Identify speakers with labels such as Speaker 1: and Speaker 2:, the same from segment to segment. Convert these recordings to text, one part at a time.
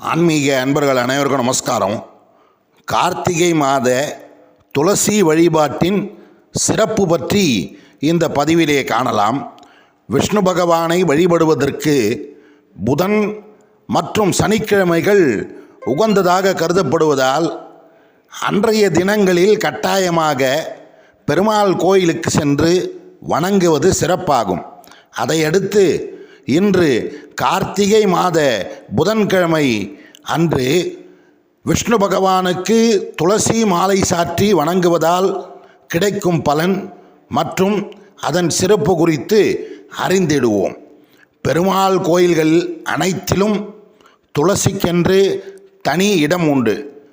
Speaker 1: ஆன்மீக அன்பர்கள் அனைவருக்கும் நமஸ்காரம். கார்த்திகை மாத துளசி வழிபாட்டின் சிறப்பு பற்றி இந்த பதிவிலே காணலாம். விஷ்ணு பகவானை வழிபடுவதற்கு புதன் மற்றும் சனிக்கிழமைகள் உகந்ததாக கருதப்படுவதால் அன்றைய தினங்களில் கட்டாயமாக பெருமாள் கோயிலுக்கு சென்று வணங்குவது சிறப்பாகும். அதையடுத்து இன்று கார்த்திகை மாத புதன்கிழமை அன்று விஷ்ணு பகவானுக்கு துளசி மாலை சாற்றி வணங்குவதால் கிடைக்கும் பலன் மற்றும் அதன் சிறப்பு குறித்து அறிந்திடுவோம். பெருமாள் கோயில்கள் அனைத்திலும் துளசிக்கென்று தனி இடம் உண்டு.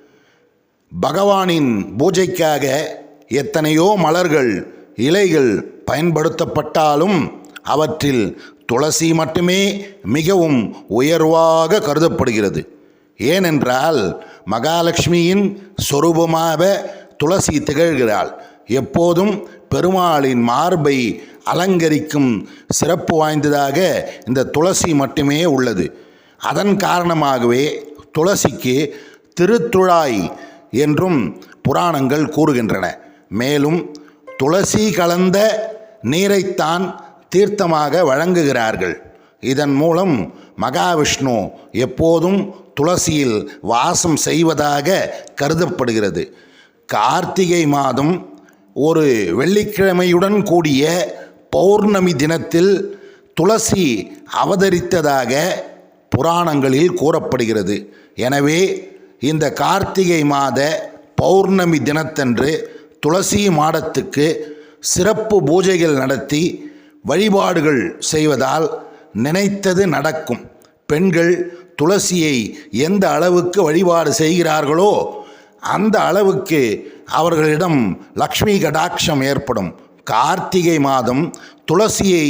Speaker 1: பகவானின் பூஜைக்காக எத்தனையோ மலர்கள் இலைகள் பயன்படுத்தப்பட்டாலும் அவற்றில் துளசி மட்டுமே மிகவும் உயர்வாக கருதப்படுகிறது. ஏனென்றால் மகாலட்சுமியின் சொரூபமாக துளசி திகழ்கிறாள். எப்போதும் பெருமாளின் மார்பை அலங்கரிக்கும் சிறப்பு வாய்ந்ததாக இந்த துளசி மட்டுமே உள்ளது. அதன் காரணமாகவே துளசிக்கு திருத்துழாய் என்றும் புராணங்கள் கூறுகின்றன. மேலும் துளசி கலந்த நீரைத்தான் தீர்த்தமாக வழங்குகிறார்கள். இதன் மூலம் மகாவிஷ்ணு எப்போதும் துளசியில் வாசம் செய்வதாக கருதப்படுகிறது. கார்த்திகை மாதம் ஒரு வெள்ளிக்கிழமையுடன் கூடிய பௌர்ணமி தினத்தில் துளசி அவதரித்ததாக புராணங்களில் கூறப்படுகிறது. எனவே இந்த கார்த்திகை மாத பௌர்ணமி தினத்தன்று துளசி மாடத்துக்கு சிறப்பு பூஜைகள் நடத்தி வழிபாடுகள் செய்வதால் நினைத்தது நடக்கும். பெண்கள் துளசியை எந்த அளவுக்கு வழிபாடு செய்கிறார்களோ அந்த அளவுக்கு அவர்களிடம் லக்ஷ்மி கடாட்சம் ஏற்படும். கார்த்திகை மாதம் துளசியை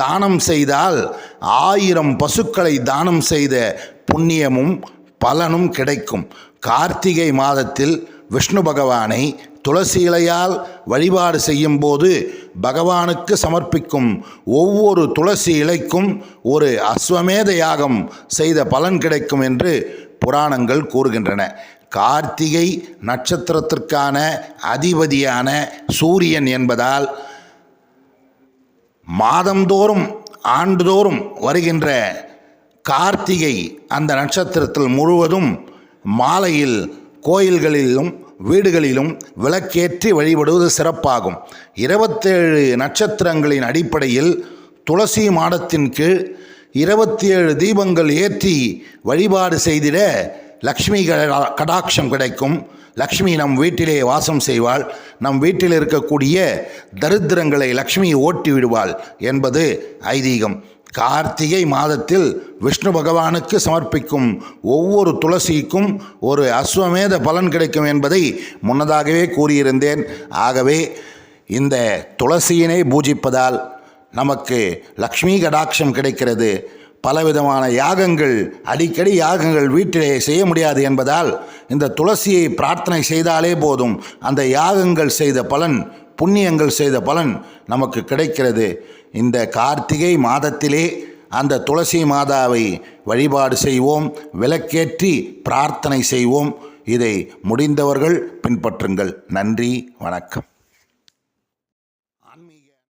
Speaker 1: தானம் செய்தால் ஆயிரம் பசுக்களை தானம் செய்த புண்ணியமும் பலனும் கிடைக்கும். கார்த்திகை மாதத்தில் விஷ்ணு பகவானை துளசி இலையால் வழிபாடு செய்யும்போது பகவானுக்கு சமர்ப்பிக்கும் ஒவ்வொரு துளசி இலைக்கும் ஒரு அஸ்வமேத யாகம் செய்த பலன் கிடைக்கும் என்று புராணங்கள் கூறுகின்றன. கார்த்திகை நட்சத்திரத்திற்கான அதிபதியான சூரியன் என்பதால் மாதந்தோறும் ஆண்டுதோறும் வருகின்ற கார்த்திகை அந்த நட்சத்திரத்தில் முழுவதும் மாலையில் கோயில்களிலும் வீடுகளிலும் விளக்கேற்றி வழிபடுவது சிறப்பாகும். இருபத்தேழு நட்சத்திரங்களின் அடிப்படையில் துளசி மாடத்தின் கீழ் இருபத்தி ஏழு தீபங்கள் ஏற்றி வழிபாடு செய்திட லக்ஷ்மி கடா- கடாட்சம் கிடைக்கும். லக்ஷ்மி நம் வீட்டிலே வாசம் செய்வாள். நம் வீட்டில் இருக்கக்கூடிய தரித்திரங்களை லக்ஷ்மி ஓட்டி விடுவாள் என்பது ஐதீகம். கார்த்திகை மாதத்தில் விஷ்ணு பகவானுக்கு சமர்ப்பிக்கும் ஒவ்வொரு துளசிக்கும் ஒரு அஸ்வமேத பலன் கிடைக்கும் என்பதை முன்னதாகவே கூறியிருந்தேன். ஆகவே இந்த துளசியினை பூஜிப்பதால் நமக்கு லக்ஷ்மி கடாட்சம் கிடைக்கிறது. பலவிதமான யாகங்கள் அடிக்கடி யாகங்கள் வீட்டிலே செய்ய முடியாது என்பதால் இந்த துளசியை பிரார்த்தனை செய்தாலே போதும். அந்த யாகங்கள் செய்த பலன் புண்ணியங்கள் செய்த பலன் நமக்கு கிடைக்கிறது. இந்த கார்த்திகை மாதத்திலே அந்த துளசி மாதாவை வழிபாடு செய்வோம் விளக்கேற்றி பிரார்த்தனை செய்வோம். இதை முடிந்தவர்கள் பின்பற்றுங்கள். நன்றி வணக்கம்.